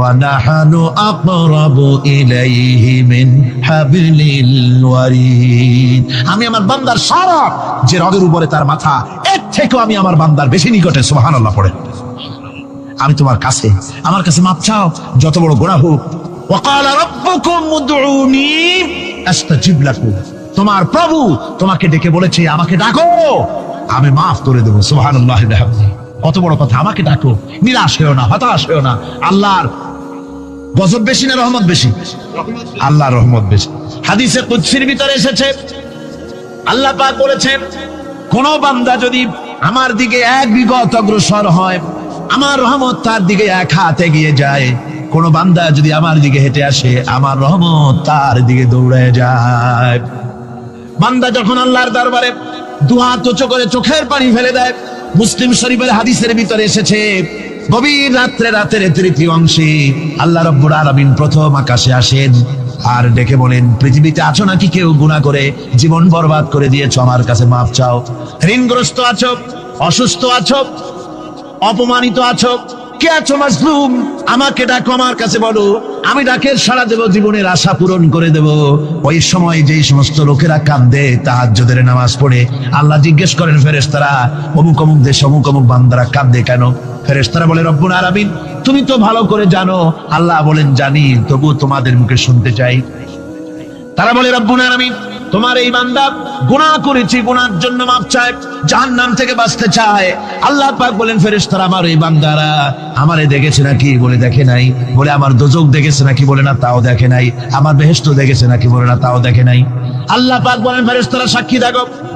ওয়ানাহানু আকরাবু ইলাইহি মিন হাবলিল ওয়ারিদ আমি আমার বান্দার সারা যে উপরে তার মাথা, এর থেকেও আমি আমার বান্দার বেশি নিকটে পড়ে। আমি তোমার কাছে, আমার কাছে মাপ চাও, যত বড় গোড়া হোক। ওয়াকালা রাব্বুকুম উদউনি আস্তাজিব লাকুম। তোমার প্রভু তোমাকে ডেকে বলেছে, আমাকে ডাকো। আমি মাফ করে দেবো, সুবহানাল্লাহ কত বড় কথা, আমাকে ডাকো। নিরাশ হয়েও না, হতাশ হয়েও না। আল্লাহর গজব বেশি না রহমত বেশি? আল্লাহর রহমত বেশি। হাদিসে কুদসির ভিতরে এসেছে, আল্লাহ পাক বলেছেন, কোন বান্দা যদি আমার দিকে এক বিগত অগ্রসর হয়, আমার রহমত তার দিকে এক হাতে গিয়ে যায়। কোন বান্দা যদি আমার দিকে হেঁটে আসে, আমার রহমত তার দিকে দৌড়ে যায়। বান্দা যখন আল্লাহর দরবারে দুহাত উঁচু করে চোখের পানি ফেলে দেয়, মুসলিম শরীফের হাদিসের ভিতরে এসেছে গভীর রাত্রে রাতের তৃতীয় অংশে আল্লাহ রব্বুর আলামিন প্রথম আকাশে আসেন আর ডেকে বলেন, পৃথিবীতে আছো নাকি কেউ গুণা করে? জীবন বরবাদ করে দিয়েছ আমার কাছে মাপ চাও। ঋণগ্রস্ত আছো, অসুস্থ আছো, অপমানিত আছো। কে আছো মাসলুম আমাকে ডাকো আমার কাছে বলো। আমি ডাকের সারা দেব, জীবনের আশা পূরণ করে দেব। ওই সময় যেই সমস্ত লোকেরা কান্দে তাহাজ্জুদের নামাজ পড়ে। আল্লাহ জিজ্ঞেস করেন, ফেরেশতারা, অমুক অমুক দেশ অমুক অমুক বান্দারা কান্দে কেন? ফেরেশতারা বলে, রব্বুল আলামিন, তুমি তো ভালো করে জানো। আল্লাহ বলেন, জানি তবু তোমাদের মুখে শুনতে চাই। তারা বলে, রব্বুল আলামিন, তোমার এই বান্দা গুনাহ করেছি গুনার জন্য মাপ চায়, জাহান্নাম থেকে বাঁচতে চায়। আল্লাহ পাক বলেন, ফেরেশতারা, আমার এই বান্দারা আমারে দেখেছে নাকি? বলে, দেখে নাই। বলে, আমার দোজক দেখেছে নাকি? বলে, না, তাও দেখে নাই। আমার বেহেশত দেখেছে নাকি? বলে, না, তাও দেখে নাই। আল্লাহ পাক বলেন, ফেরেশতারা, সাক্ষী দেখো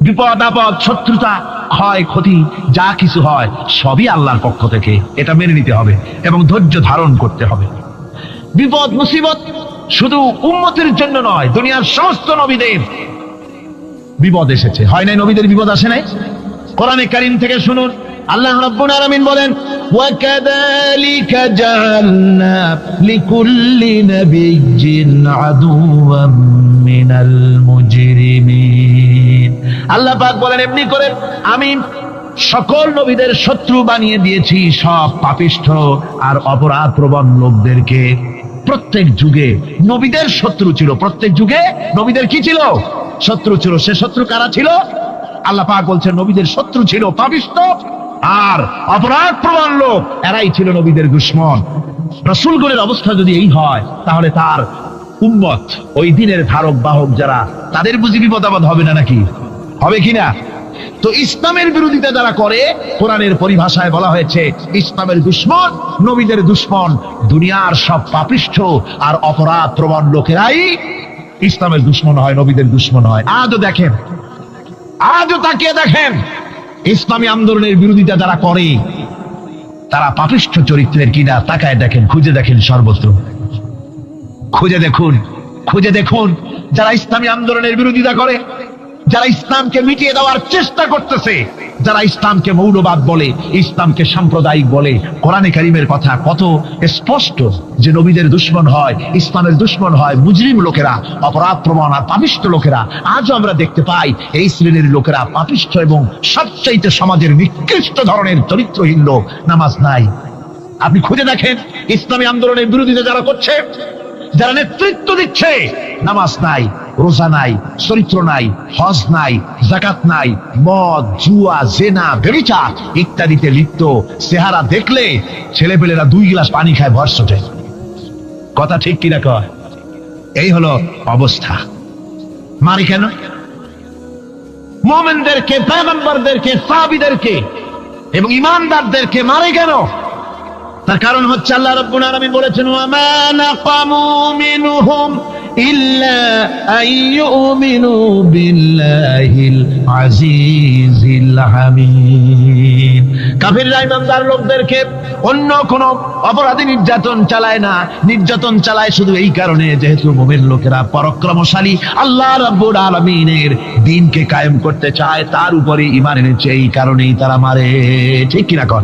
বিপদ আপদ শত্রুতা ক্ষয় ক্ষতি যা কিছু হয় সবই আল্লাহর পক্ষ থেকে এটা মেনে নিতে হবে এবং ধৈর্য ধারণ করতে হবে বিপদ মুসিবত শুধু উম্মতের জন্য নয় দুনিয়ার সমস্ত নবীদের বিপদ এসেছে হয় নাই নবীদের বিপদ আসে নাই কোরআনে কারিম থেকে শুনুন আল্লাহ রাব্বুল আলামিন বলেন وكذلك جعلنا لكل نبي عدوا من المجرمين আল্লাহ পাক বলেন, এমনি করে আমি সকল নবীদের শত্রু বানিয়ে দিয়েছি, সব পাপিষ্ঠ আর অপরাধ প্রবণ লোকদেরকে। প্রত্যেক যুগে নবীদের শত্রু ছিল। প্রত্যেক যুগে নবীদের কি ছিল? শত্রু ছিল। সে শত্রু কারা ছিল? আল্লাহ পাক বলছেন, নবীদের শত্রু ছিল পাপিষ্ঠ আর অপরাধ প্রবণ লোক। এরাই ছিল নবীদের দুশ্মন। রসুলগণের অবস্থা যদি এই হয়, তাহলে তার উম্মত, ওই দিনের ধারক বাহক যারা, তাদের বুঝি বিপদাবাদ হবে না নাকি? হবে কিনা? তো ইসলামের বিরোধিতা যারা করে, কোরআনের পরিভাষায় বলা হয়েছে, ইসলামের দুশ্মন, নবীদের দুশ্মন, দুনিয়ার সব পাপিষ্ঠ আর অপরাধ প্রবণ লোকেরাই ইসলামের দুশ্মন হয়, নবীদের দুশ্মন হয়। আজও দেখেন, আজও তাকিয়ে দেখেন, ইসলামী আন্দোলনের বিরোধিতা যারা করে, তারা পাপিষ্ঠ চরিত্রের কিনা তাকায় দেখেন, খুঁজে দেখেন সর্বত্র। খুঁজে দেখুন খুঁজে দেখুন, যারা ইসলামী আন্দোলনের বিরোধিতা করে যারা ইসলামকে মিটিয়ে দেওয়ার চেষ্টা করতেছে, যারা ইসলামকে মৌলবাদ বলে, ইসলামকে সাম্প্রদায়িক বলে, কোরআনে কারিমের কথা কত স্পষ্ট যে নবীদের দুশ্মন হয়, ইসলামের দুশ্মন হয় মুজরিম লোকেরা, অপরাধ প্রমাণ আর পাপিষ্ঠ লোকেরা। আজও আমরা দেখতে পাই এই শ্রেণির লোকেরা পাপিষ্ঠ এবং সবচাইতে সমাজের নিকৃষ্ট ধরনের চরিত্রহীন লোক। নামাজ নাই। আপনি খুঁজে দেখেন, ইসলামী আন্দোলনের বিরোধিতা যারা করছে, যারা নেতৃত্ব দিচ্ছে, নামাজ নাই। রোজা নাই, চরিত্র নাই, হজ নাই জাকাত নাই, মদ, জুয়া, জেনা, বেবিচার ইত্যাদিতে লিপ্ত। চেহারা দেখলে ছেলেপেলেরা দুই গ্লাস পানি খায় ভরসটে কথা ঠিক কিনা কয়? এই হলো অবস্থা। মারি কেন? মোমেনদেরকে পেগম্বরদেরকে সাহাবীদেরকে এবং ইমানদারদেরকে মারে কেন? তার কারণ হচ্ছে আল্লাহ রাব্বুল আলামিন বলেছেন, ওয়া মা নাকামু মিনহুম ইল্লা আইয়ুমিনু বিল্লাহিল আজিজিল হামিদ। কাফিররা, ইমানদার লোকদেরকে অন্য কোন অপরাধী নির্যাতন চালায় না। নির্যাতন চালায় শুধু এই কারণে যেহেতু মুমিন লোকেরা পরাক্রমশালী আল্লাহ রাব্বুল আলামিনের দিনকে কায়েম করতে চায়, তার উপরে ইমান এনেছে, এই কারণেই তারা মারে। ঠিক কিনা কর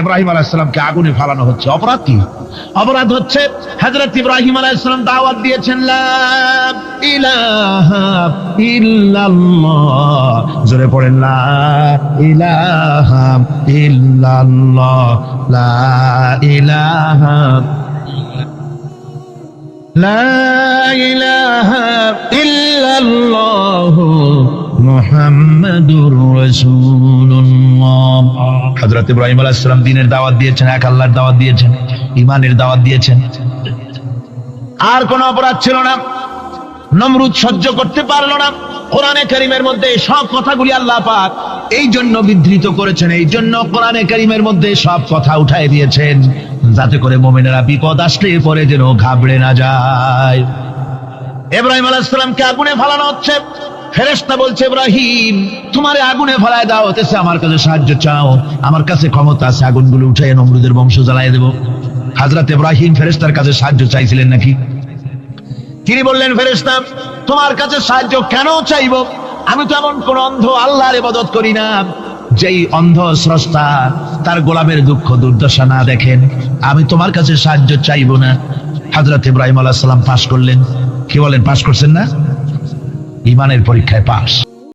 ইব্রাহিম আলাইসালামকে আগুনে ফালানো হচ্ছে। অপরাধ কি? অপরাধ হচ্ছে হযরত ইব্রাহিম আলাইসালাম দাওয়াত দিয়েছেন জোরে পড়েন লা ইলাহা ইল্লাল্লাহ। হজরত ইব্রাহিম আলাহাম দিনের দাওয়াত দিয়েছেন, এক আল্লাহর দাওয়াত দিয়েছেন ইমানের দাওয়াত দিয়েছেন। আর কোন অপরাধ ছিল না। নমরুদ সহ্য করতে পারল না। কোরআনে করিমের মধ্যে সব কথাগুলি আল্লাহ পাক এই জন্য বিধৃত করেছেন, এই জন্য কোরআনে করিমের মধ্যে সব কথা উঠাই দিয়েছেন। যাতে করে মোমেনেরা বিপদ আসলে পরে যেন ঘাবড়ে না যায়। এব্রাহিম আলাইহিস আগুনে ফালানো হচ্ছে। ফেরেশতা বলছে, ইব্রাহিম, তোমারে আগুনে ফালায় দাও হতেছে আমার কাছে সাহায্য চাও। আমার কাছে ক্ষমতা আছে। আগুনগুলো উঠাই নমরুদের বংশ জ্বালাই দেব। হাজরত ইব্রাহিম ফেরেশতার কাছে সাহায্য চাইছিলেন নাকি? তিনি বললেন, ফেরেশতা, তোমার কাছে সাহায্য কেন চাইব? আমি তো এমন কোন অন্ধ আল্লাহর ইবাদত করি না। যেই অন্ধ স্রষ্টা তার গোলামের দুঃখ দুর্দশা না দেখেন, আমি তোমার কাছে সাহায্য চাইব না। হযরত ইব্রাহিম আলাইহিস সালাম পাশ করলেন। কি বলেন, পাশ করছেন না? ইমানের পরীক্ষায় পাশ।